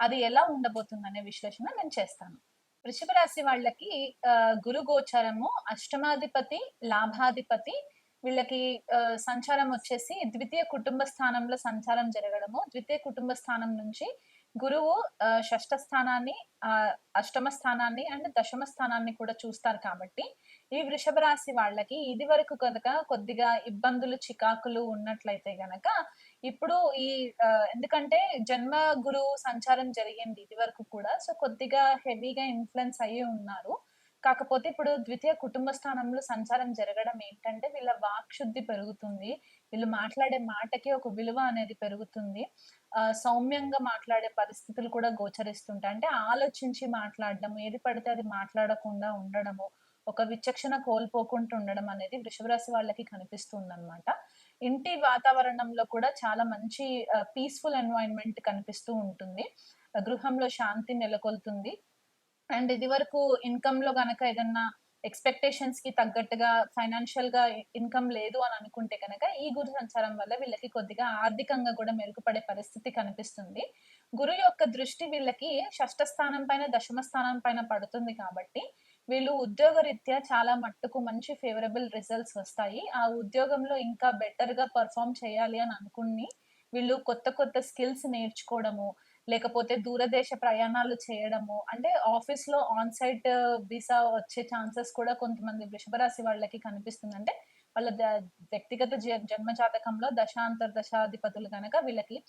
అది ఎలా ఉండబోతుంది అనే విశ్లేషణ నేను చేస్తాను. వృషభ రాశి వాళ్ళకి గురు గోచరము అష్టమాధిపతి లాభాధిపతి వీళ్ళకి సంచారం వచ్చేసి ద్వితీయ కుటుంబ స్థానంలో సంచారం జరగడము. ద్వితీయ కుటుంబ స్థానం నుంచి గురువు షష్ఠ స్థానాన్ని అష్టమ స్థానాన్ని అండ్ దశమ స్థానాన్ని కూడా చూస్తారు కాబట్టి ఈ వృషభ రాశి వాళ్ళకి ఇది వరకు కనుక కొద్దిగా ఇబ్బందులు చికాకులు ఉన్నట్లయితే గనక ఇప్పుడు ఈ ఎందుకంటే జన్మ గురువు సంచారం జరిగింది ఇది వరకు కూడా సో కొద్దిగా హెవీగా ఇన్ఫ్లుయెన్స్ అయ్యి ఉన్నారు. కాకపోతే ఇప్పుడు ద్వితీయ కుటుంబ స్థానంలో సంచారం జరగడం ఏంటంటే వీళ్ళ వాక్శుద్ధి పెరుగుతుంది. వీళ్ళు మాట్లాడే మాటకి ఒక విలువ అనేది పెరుగుతుంది. సౌమ్యంగా మాట్లాడే పరిస్థితులు కూడా గోచరిస్తుంటాయి. అంటే ఆలోచించి మాట్లాడడం ఏది పడితే అది మాట్లాడకుండా ఉండడము ఒక విచక్షణ కోల్పోకుండా ఉండడం అనేది వృషభ రాశి వాళ్ళకి కనిపిస్తుంది అనమాట ఇంటి వాతావరణంలో కూడా చాలా మంచి పీస్ఫుల్ ఎన్వైరన్మెంట్ కనిపిస్తూ ఉంటుంది. గృహంలో శాంతి నెలకొల్తుంది. అండ్ ఇది వరకు ఇన్కమ్లో గనక ఏదన్నా ఎక్స్పెక్టేషన్స్కి తగ్గట్టుగా ఫైనాన్షియల్గా ఇన్కమ్ లేదు అని అనుకుంటే కనుక ఈ గురు సంచారం వల్ల వీళ్ళకి కొద్దిగా ఆర్థికంగా కూడా మెరుగుపడే పరిస్థితి కనిపిస్తుంది. గురు యొక్క దృష్టి వీళ్ళకి షష్ఠ స్థానం పైన దశమ స్థానం పైన పడుతుంది కాబట్టి వీళ్ళు ఉద్యోగ రీత్యా చాలా మట్టుకు మంచి ఫేవరబుల్ రిజల్ట్స్ వస్తాయి. ఆ ఉద్యోగంలో ఇంకా బెటర్గా పర్ఫామ్ చేయాలి అని అనుకుని వీళ్ళు కొత్త కొత్త స్కిల్స్ నేర్చుకోవడము లేకపోతే దూరదేశ ప్రయాణాలు చేయడము అంటే ఆఫీస్లో ఆన్ సైట్ వీసా వచ్చే ఛాన్సెస్ కూడా కొంతమంది వృషభరాశి వాళ్ళకి కనిపిస్తుంది. అంటే వాళ్ళ వ్యక్తిగత జ- జన్మ జాతకంలో దశాధిపతులు కనుక వీళ్ళకి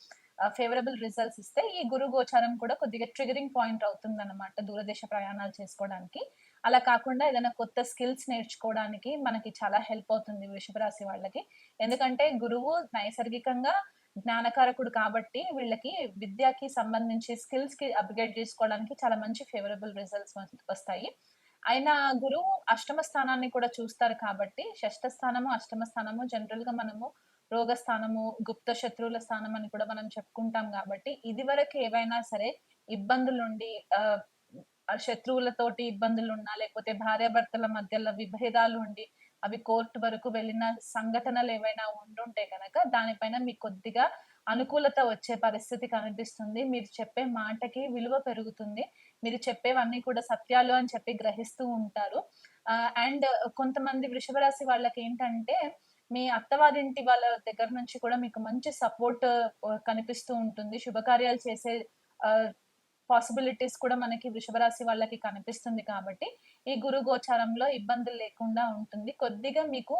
ఫేవరబుల్ రిజల్ట్స్ ఇస్తే ఈ గురు గోచారం కూడా కొద్దిగా ట్రిగరింగ్ పాయింట్ అవుతుంది అనమాట దూరదేశ ప్రయాణాలు చేసుకోవడానికి. అలా కాకుండా ఏదైనా కొత్త స్కిల్స్ నేర్చుకోవడానికి మనకి చాలా హెల్ప్ అవుతుంది వృషభ రాశి వాళ్ళకి. ఎందుకంటే గురువు నైసర్గికంగా జ్ఞానకారకుడు కాబట్టి వీళ్ళకి విద్యకి సంబంధించి స్కిల్స్‌కి అప్‌గ్రేడ్ చేసుకోవడానికి చాలా మంచి ఫేవరబుల్ రిజల్ట్స్ వస్తాయి. అయినా గురువు అష్టమ స్థానాన్ని కూడా చూస్తారు కాబట్టి షష్ఠ స్థానము, అష్టమ స్థానము జనరల్‌గా మనము రోగ స్థానము, గుప్త శత్రువుల స్థానం అని కూడా మనం చెప్పుకుంటాం కాబట్టి ఇది వరకు ఏవైనా సరే ఇబ్బందులుండి శత్రువులతోటి ఇబ్బందులు ఉన్నా లేకపోతే భార్యాభర్తల మధ్యలో విభేదాలు ఉండి, అవి కోర్టు వరకు వెళ్ళిన సంఘటనలు ఏవైనా ఉండుంటే కనుక దానిపైన మీకు కొద్దిగా అనుకూలత వచ్చే పరిస్థితి కనిపిస్తుంది. మీరు చెప్పే మాటకి విలువ పెరుగుతుంది. మీరు చెప్పేవన్నీ కూడా సత్యాలు అని చెప్పి గ్రహిస్తూ ఉంటారు. అండ్ కొంతమంది వృషభ రాశి వాళ్ళకేంటంటే, మీ అత్తవారింటి వాళ్ళ దగ్గర నుంచి కూడా మీకు మంచి సపోర్ట్ కనిపిస్తూ ఉంటుంది. శుభకార్యాలు చేసే పాసిబిలిటీస్ కూడా మనకి వృషభరాశి వాళ్ళకి కనిపిస్తుంది కాబట్టి, ఈ గురు గోచారంలో ఇబ్బందులు లేకుండా ఉంటుంది. కొద్దిగా మీకు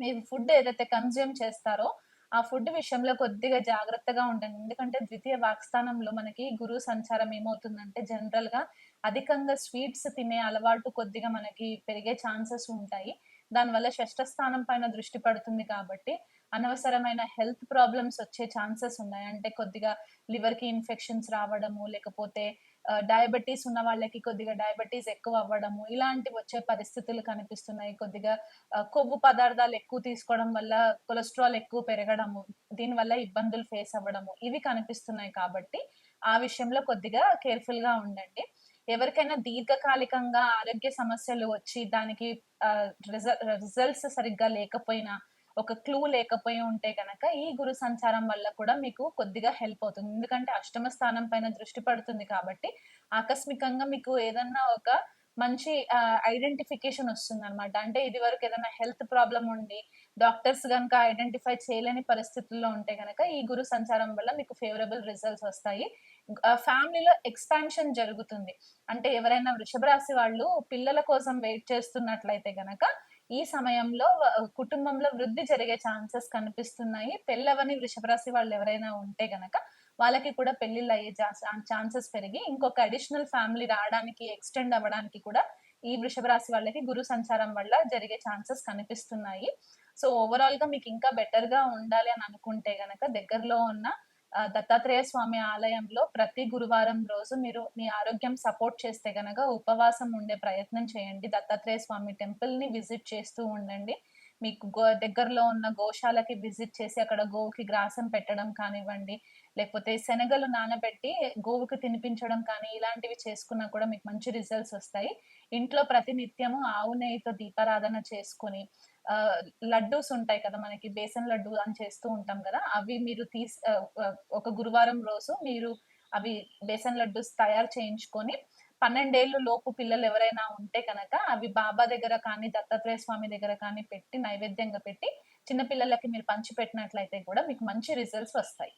మీ ఫుడ్ ఏదైతే కన్జ్యూమ్ చేస్తారో, ఆ ఫుడ్ విషయంలో కొద్దిగా జాగ్రత్తగా ఉండండి. ఎందుకంటే ద్వితీయ వాక్స్థానంలో మనకి గురువు సంచారం ఏమవుతుందంటే జనరల్‌గా అధికంగా స్వీట్స్ తినే అలవాటు కొద్దిగా మనకి పెరిగే ఛాన్సెస్ ఉంటాయి. దానివల్ల షష్ఠ స్థానం పైన దృష్టి పడుతుంది కాబట్టి, అనవసరమైన హెల్త్ ప్రాబ్లమ్స్ వచ్చే ఛాన్సెస్ ఉన్నాయి. అంటే కొద్దిగా లివర్‌కి ఇన్ఫెక్షన్స్ రావడము, లేకపోతే డయాబెటీస్ ఉన్న వాళ్ళకి కొద్దిగా డయాబెటీస్ ఎక్కువ అవ్వడము, ఇలాంటివి వచ్చే పరిస్థితులు కనిపిస్తున్నాయి. కొద్దిగా కొవ్వు పదార్థాలు ఎక్కువ తీసుకోవడం వల్ల కొలెస్ట్రాల్ ఎక్కువ పెరగడము, దీనివల్ల ఇబ్బందులు ఫేస్ అవ్వడము, ఇవి కనిపిస్తున్నాయి కాబట్టి, ఆ విషయంలో కొద్దిగా కేర్‌ఫుల్‌గా ఉండండి. ఎవరికైనా దీర్ఘకాలికంగా ఆరోగ్య సమస్యలు వచ్చి దానికి రిజల్ట్స్ సరిగ్గా లేకపోయినా, ఒక క్లూ లేకపోయి ఉంటే కనుక ఈ గురు సంచారం వల్ల కూడా మీకు కొద్దిగా హెల్ప్ అవుతుంది. ఎందుకంటే అష్టమ స్థానం పైన దృష్టి పడుతుంది కాబట్టి, ఆకస్మికంగా మీకు ఏదన్నా ఒక మంచి ఐడెంటిఫికేషన్ ఐడెంటిఫికేషన్ వస్తుందనమాట. అంటే ఇది వరకు ఏదైనా హెల్త్ ప్రాబ్లం ఉండి, డాక్టర్స్ కనుక ఐడెంటిఫై చేయలేని పరిస్థితుల్లో ఉంటే గనక, ఈ గురు సంచారం వల్ల మీకు ఫేవరబుల్ రిజల్ట్స్ వస్తాయి. ఫ్యామిలీలో ఎక్స్‌పాన్షన్ జరుగుతుంది. అంటే ఎవరైనా వృషభ రాశి వాళ్ళు పిల్లల కోసం వెయిట్ చేస్తున్నట్లయితే గనక, ఈ సమయంలో కుటుంబంలో వృద్ధి జరిగే ఛాన్సెస్ కనిపిస్తున్నాయి. పెళ్ళవ్వని వృషభ రాశి వాళ్ళు ఎవరైనా ఉంటే గనక, వాళ్ళకి కూడా పెళ్ళిళ్ళు అయ్యే ఛాన్సెస్ పెరిగి, ఇంకొక అడిషనల్ ఫ్యామిలీ రావడానికి, ఎక్స్‌టెండ్ అవ్వడానికి కూడా ఈ వృషభ రాశి వాళ్ళకి గురు సంచారం వల్ల జరిగే ఛాన్సెస్ కనిపిస్తున్నాయి. సో, ఓవరాల్గా మీకు ఇంకా బెటర్‌గా ఉండాలి అని అనుకుంటే గనక, దగ్గరలో ఉన్న దత్తాత్రేయ స్వామి ఆలయంలో ప్రతి గురువారం రోజు మీరు మీ ఆరోగ్యం సపోర్ట్ చేస్తే గనక, ఉపవాసం ఉండే ప్రయత్నం చేయండి. దత్తాత్రేయ స్వామి టెంపుల్‌ని విజిట్ చేస్తూ ఉండండి. మీకు గో దగ్గరలో ఉన్న గోశాలకి విజిట్ చేసి, అక్కడ గోవుకి గ్రాసం పెట్టడం కానివ్వండి, లేకపోతే శనగలు నానబెట్టి గోవుకి తినిపించడం కానీ, ఇలాంటివి చేసుకున్నా కూడా మీకు మంచి రిజల్ట్స్ వస్తాయి. ఇంట్లో ప్రతి నిత్యము ఆవు నెయ్యితో దీపారాధన చేసుకొని, లడ్డూస్ ఉంటాయి కదా! మనకి బేసన్ లడ్డు అని చేస్తూ ఉంటాం కదా అవి మీరు తీసి ఒక గురువారం రోజు మీరు అవి బేసన్ లడ్డూస్ తయారు చేయించుకొని, పన్నెండేళ్ళు లోపు పిల్లలు ఎవరైనా ఉంటే కనుక అవి బాబా దగ్గర కానీ, దత్తాత్రేయ స్వామి దగ్గర కానీ పెట్టి నైవేద్యంగా పెట్టి, చిన్న పిల్లలకి మీరు పంచిపెట్టినట్లయితే కూడా మీకు మంచి రిజల్ట్స్ వస్తాయి.